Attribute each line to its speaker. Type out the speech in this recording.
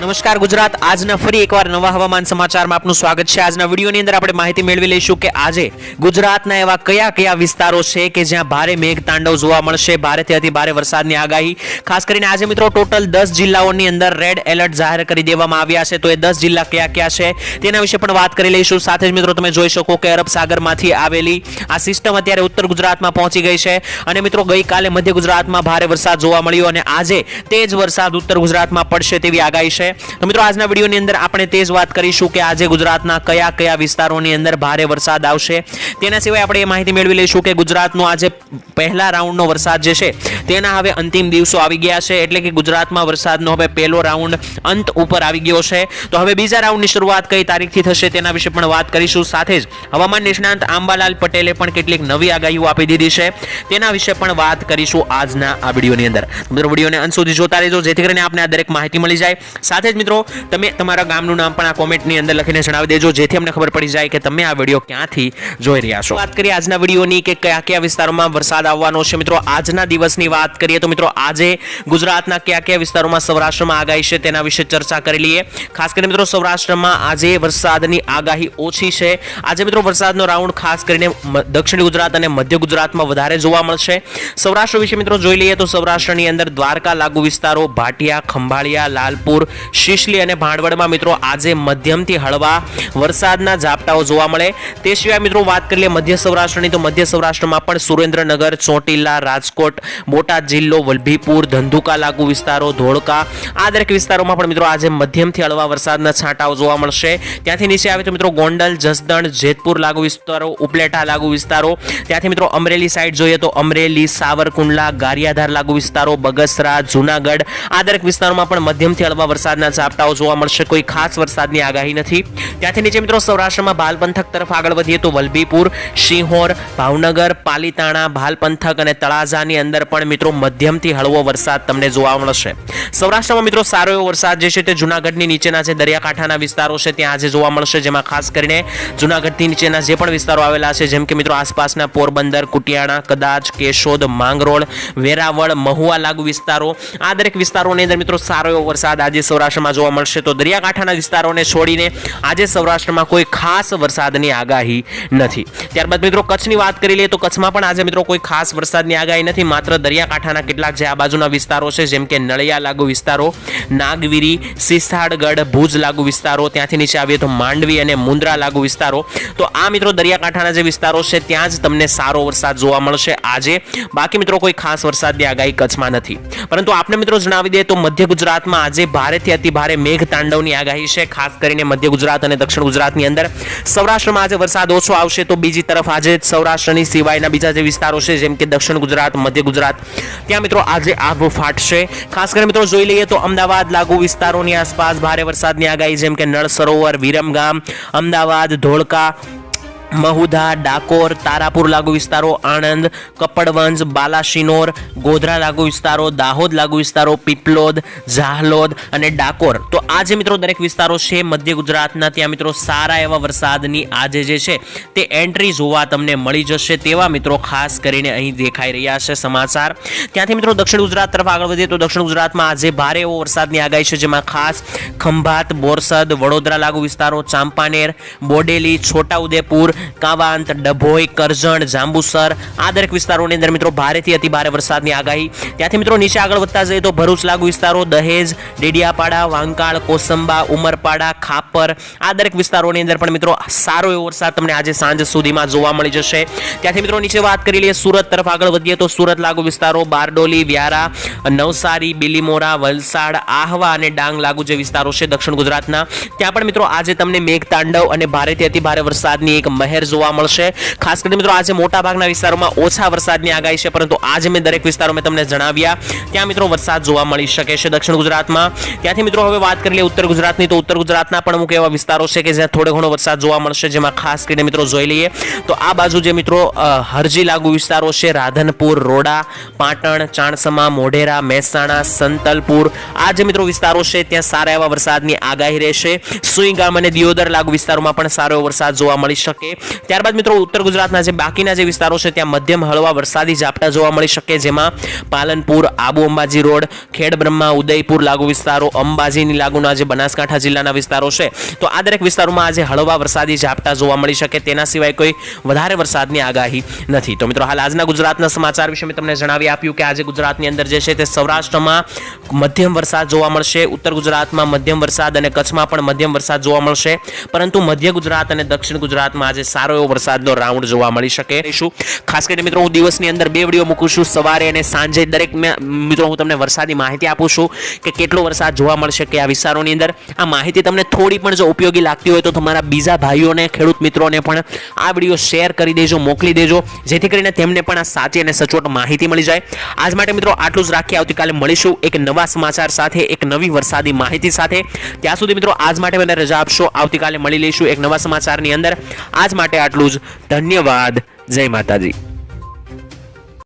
Speaker 1: નમસ્કાર ગુજરાત, આજના ફરી એકવાર નવા હવામાન સમાચારમાં આપનું સ્વાગત છે. આજના વિડીયોની અંદર આપણે માહિતી મેળવી લઈશું કે આજે ગુજરાતના એવા કયા કયા વિસ્તારો છે કે જ્યાં ભારે મેઘ તાંડવ જોવા મળશે. ભારેથી અતિ ભારે વરસાદની આગાહી. ખાસ કરીને આજે મિત્રો ટોટલ દસ જિલ્લાઓની અંદર રેડ એલર્ટ જાહેર કરી દેવામાં આવ્યા છે. તો એ દસ જિલ્લા કયા કયા છે તેના વિશે પણ વાત કરી લઈશું. સાથે જ મિત્રો તમે જોઈ શકો કે અરબ સાગરમાંથી આવેલી આ સિસ્ટમ અત્યારે ઉત્તર ગુજરાતમાં પહોંચી ગઈ છે. અને મિત્રો ગઈકાલે મધ્ય ગુજરાતમાં ભારે વરસાદ જોવા મળ્યો અને આજે તે જ વરસાદ ઉત્તર ગુજરાતમાં પડશે તેવી આગાહી છે. તો મિત્રો, આજના વિડીયોની અંદર આપણે તે જ વાત કરીશું કે આજે ગુજરાતના કયા કયા વિસ્તારોની અંદર ભારે વરસાદ આવશે. તેના સિવાય આપણે એ માહિતી મેળવી લઈશું કે ગુજરાતનો આજે પહેલા રાઉન્ડનો વરસાદ જે છે, તેના હવે અંતિમ દિવસો આવી ગયા છે. એટલે કે ગુજરાતમાં વરસાદનો હવે પહેલો રાઉન્ડ અંત ઉપર આવી ગયો છે. તો હવે બીજા રાઉન્ડની શરૂઆત કઈ તારીખથી થશે તેના વિશે પણ વાત કરીશું. સાથે જ હવામાન નિષ્ણાંત આંબાલાલ પટેલે પણ કેટલીક નવી આગાહીઓ આપી દીધી છે. તેના વિશે પણ વાત કરીશું આજના આ વિડીયોની અંદર. મિત્રો, વિડીયોને અંત સુધી જોતા રહેજો. જેથી કરીને આપને આ દરેક માહિતી મળી જાય. સાથે જ મિત્રો, તમે તમારા ગામનું નામ પણ આ કોમેન્ટની અંદર લખીને જણાવી દેજો, જેથી અમને ખબર પડી જાય કે તમે આ વીડિયો ક્યાંથી જોઈ રહ્યા છો. વાત કરીએ આજના વિડીયોની કે કયા કયા વિસ્તારોમાં વરસાદ આવવાનો છે. મિત્રો, આજના દિવસની વાત કરીએ તો મિત્રો, આજે ગુજરાતના કયા કયા વિસ્તારોમાં સૌરાષ્ટ્રમાં આગાહી છે તેના વિશે ચર્ચા કરી લઈએ. ખાસ કરીને મિત્રો, સૌરાષ્ટ્રમાં આજે વરસાદની આગાહી ઓછી છે. આજે મિત્રો, વરસાદનો રાઉન્ડ ખાસ કરીને દક્ષિણ ગુજરાત અને મધ્ય ગુજરાતમાં વધારે જોવા મળશે. સૌરાષ્ટ્ર વિશે મિત્રો જોઈ લઈએ તો સૌરાષ્ટ્રની અંદર દ્વારકા લાગુ વિસ્તારો, ભાટિયા, ખંભાળિયા, લાલપુર શિશલી અને ભાંડવડમાં મિત્રો આજે મધ્યમથી હળવા વરસાદના ઝાપટાઓ જોવા મળે. તે સિવાય મિત્રો વાત કરીએ મધ્ય સૌરાષ્ટ્રની, તો મધ્ય સૌરાષ્ટ્રમાં પણ સુરેન્દ્રનગર, ચોટીલા, રાજકોટ, બોટાદ જિલ્લો, વલભીપુર, ધંધુકા લાગુ વિસ્તારો, ધોળકા આ દરેક વિસ્તારોમાં પણ મિત્રો આજે મધ્યમથી હળવા વરસાદના છાંટાઓ જોવા મળશે. ત્યાંથી નીચે આવે તો મિત્રો ગોંડલ, જસદણ, જેતપુર લાગુ વિસ્તારો, ઉપલેટા લાગુ વિસ્તારો. ત્યાંથી મિત્રો અમરેલી સાઈડ જોઈએ તો અમરેલી, સાવરકુંડલા, ગારિયાધાર લાગુ વિસ્તારો, બગસરા, જુનાગઢ આ દરેક વિસ્તારોમાં પણ મધ્યમથી હળવા વરસાદના ઝાપટાઓ જોવા મળશે. કોઈ ખાસ વરસાદની આગાહી નથી. ત્યાંથી નીચે મિત્રો સૌરાષ્ટ્રમાં ભાલ તરફ આગળ વધીએ તો વલભીપુર સિંહોર ભાવનગર, પાલીતાણા ભાલ અને તળાજાની અંદર પણ મિત્રો મધ્યમથી હળવો વરસાદ તમને જોવા મળશે. સૌરાષ્ટ્રમાં મિત્રો સારો એવો વરસાદ જે છે તે જૂનાગઢની નીચેના જે દરિયાકાંઠાના વિસ્તારો છે ત્યાં આજે જોવા મળશે. જેમાં ખાસ કરીને જુનાગઢથી નીચેના જે પણ વિસ્તારો આવેલા છે જેમ કે મિત્રો આસપાસના પોરબંદર, કુટિયાણા, કદાચ, કેશોદ, માંગરોળ, વેરાવળ, મહુવા લાગુ વિસ્તારો. આ દરેક વિસ્તારોની અંદર મિત્રો સારો એવો વરસાદ આજે સૌરાષ્ટ્રમાં જોવા મળશે તો દરિયાકાંઠાના વિસ્તારોને છોડીને આજે સૌરાષ્ટ્રમાં કોઈ ખાસ વરસાદની આગાહી નથી. ત્યારબાદ મિત્રો કચ્છની વાત કરી લઈએ તો કચ્છમાં પણ આજે મિત્રો કોઈ ખાસ વરસાદની આગાહી નથી. માત્ર દરિયાકાંઠાના કેટલાક જે આ બાજુના વિસ્તારો છે, જેમ કે નળિયા લાગુ વિસ્તારો, નાગવીરી સિસાડગઢ ભુજ લાગુ વિસ્તારો, ત્યાંથી નીચે આવીએ તો માંડવી અને મુન્દ્રા લાગુ વિસ્તારો. તો આ મિત્રો દરિયાકાંઠાના જે વિસ્તારો છે, ત્યાં જ તમને સારો વરસાદ જોવા મળશે. આજે બાકી મિત્રો કોઈ ખાસ વરસાદની આગાહી કચ્છમાં નથી. પરંતુ આપણે મિત્રો જણાવી દઈએ તો મધ્ય ગુજરાતમાં આજે ભારેથી અતિ ભારે મેઘ તાંડવની આગાહી છે, ખાસ કરીને મધ્ય ગુજરાત અને દક્ષિણ ગુજરાતની અંદર. સૌરાષ્ટ્રમાં આજે વરસાદ ઓછો આવશે તો બીજી તરફ આજે સૌરાષ્ટ્રની સિવાયના બીજા જે વિસ્તારો છે, જેમ કે દક્ષિણ ગુજરાત, મધ્ય ગુજરાત, ત્યાં મિત્રો આજે આગ ફાટશે ખાસ કરીને મિત્રો જોઈ લઈએ તો અમદાવાદ લાગુ વિસ્તારોની આસપાસ ભારે વરસાદની આગાહી, જેમ કે નળ સરોવર, વિરમગામ, અમદાવાદ, ધોળકા મહુધા, ડાકોર, તારાપુર લાગુ વિસ્તારો, આણંદ, કપડવંજ, બાલાશિનોર, ગોધરા લાગુ વિસ્તારો, દાહોદ લાગુ વિસ્તારો, પીપલોદ ઝાહલોદ અને ડાકોર. તો આ જે મિત્રો દરેક વિસ્તારો છે, મધ્ય ગુજરાતના, ત્યાં મિત્રો સારા એવા વરસાદની આજે જે છે, તે એન્ટ્રી જોવા તમને મળી જશે તેવા મિત્રો ખાસ કરીને અહીં દેખાઈ રહ્યા છે સમાચાર. ત્યાંથી મિત્રો દક્ષિણ ગુજરાત તરફ આગળ વધીએ તો દક્ષિણ ગુજરાતમાં આજે ભારે એવો વરસાદની આગાહી છે, જેમાં ખાસ ખંભાત, બોરસદ, વડોદરા લાગુ વિસ્તારો, ચાંપાનેર, બોડેલી, છોટાઉદેપુર કાવાંત, ડભોઈ, કરજણ, જાંબુસર આ દરેક વિસ્તારોની અંદર મિત્રો ભારેથી અતિ ભારે વરસાદની આગાહી. ત્યાંથી મિત્રો નીચે આગળ વધતા જઈએ તો ભરૂચ લાગુ વિસ્તારો, દહેજ, ડેડિયાપાડા, વાંકાળ, કોસંબા, ઉમરપાડા, ખાપર આ દરેક વિસ્તારોની અંદર પણ મિત્રો સારો એવો વરસાદ તમને આજે સાંજ સુધીમાં જોવા મળી જશે. ત્યાંથી મિત્રો નીચે વાત કરી લઈએ સુરત તરફ આગળ વધીએ તો સુરત લાગુ વિસ્તારો, બારડોલી, વ્યારા, નવસારી, બિલીમોરા, વલસાડ, આહવા અને ડાંગ લાગુ જે વિસ્તારો છે દક્ષિણ ગુજરાતના. ત્યાં પણ મિત્રો આજે તમને મેઘતાંડવ અને ભારેથી અતિ ભારે વરસાદની એક મહેર જોવા મળશે. ખાસ કરીને મિત્રો, આજે મોટા ભાગના વિસ્તારોમાં ઓછા વરસાદની આગાહી છે, પરંતુ આજે મેં દરેક વિસ્તારો મેં તમને જણાવ્યા. ત્યાં મિત્રો વરસાદ જોવા મળી શકે છે દક્ષિણ ગુજરાતમાં. ત્યાંથી મિત્રો હવે વાત કરી લઈએ ઉત્તર ગુજરાતની. તો ઉત્તર ગુજરાતના પણ અમુક એવા વિસ્તારો છે કે જ્યાં થોડો ઘણો વરસાદ જોવા મળશે, જેમાં ખાસ કરીને મિત્રો જોઈ લઈએ. તો આ બાજુ જે મિત્રો હરજી લાગુ વિસ્તારો છે, રાધનપુર, રોડા, પાટણ, ચાણસમા, મોઢેરા, મહેસાણા, સંતલપુર. આ જે મિત્રો વિસ્તારો છે, ત્યાં સારા એવા વરસાદની આગાહી રહેશે. સુઈગામ અને દિયોદર લાગુ વિસ્તારોમાં પણ સારો એવો વરસાદ જોવા મળી શકે. ત્યારબાદ મિત્રો ઉત્તર ગુજરાતના જે બાકીના જે વિસ્તારો છે, ત્યાં મધ્યમ હળવા વરસાદી ઝાપટા જોવા મળી શકે, જેમાં પાલનપુર, આબુ અંબાજી રોડ ખેડ બ્રહ્મા ઉદયપુર લાગુ વિસ્તારો, અંબાજીની લાગુના જે બનાસકાંઠા જિલ્લાના વિસ્તારો છે, તો આ દરેક વિસ્તારોમાં આજે હળવા વરસાદી ઝાપટા જોવા મળી શકે, તેના સિવાય કોઈ વધારે વરસાદની આગાહી નથી. તો મિત્રો, હાલ આજના ગુજરાતના સમાચાર વિશે મેં તમને જણાવી આપ્યું કે આજે ગુજરાતની અંદર જે છે તે સૌરાષ્ટ્રમાં મધ્યમ વરસાદ જોવા મળશે, ઉત્તર ગુજરાતમાં મધ્યમ વરસાદ અને કચ્છમાં પણ મધ્યમ વરસાદ જોવા મળશે, પરંતુ મધ્ય ગુજરાત અને દક્ષિણ ગુજરાતમાં આજે સારો એવો વરસાદનો રાઉન્ડ જોવા મળી શકે. શું? ખાસ કરીને મિત્રો, હું દિવસની અંદર બે વીડિયો મૂકું છું, સવારે અને સાંજે દરેક મિત્રો, હું તમને વરસાદી માહિતી આપું છું કે કેટલો વરસાદ જોવા મળશે કે આ વિસ્તારોની અંદર. આ માહિતી તમને થોડી પણ જો ઉપયોગી લાગતી હોય તો તમારા બીજા ભાઈઓને, ખેડૂત મિત્રોને પણ આ વીડિયો શેર કરી દેજો, મોકલી દેજો, જેથી કરીને તેમને પણ આ સાચી અને સચોટ માહિતી મળી જાય. આજ માટે મિત્રો, આટલું જ રાખી આવતીકાલે મળીશું એક નવા સમાચાર સાથે, એક નવી વરસાદી માહિતી સાથે. ત્યાં સુધી મિત્રો, આજ માટે મને રજા આપશો. આવતીકાલે મળી લઈશું એક નવા સમાચારની અંદર. માટે આટલું જ. ધન્યવાદ. જય માતાજી.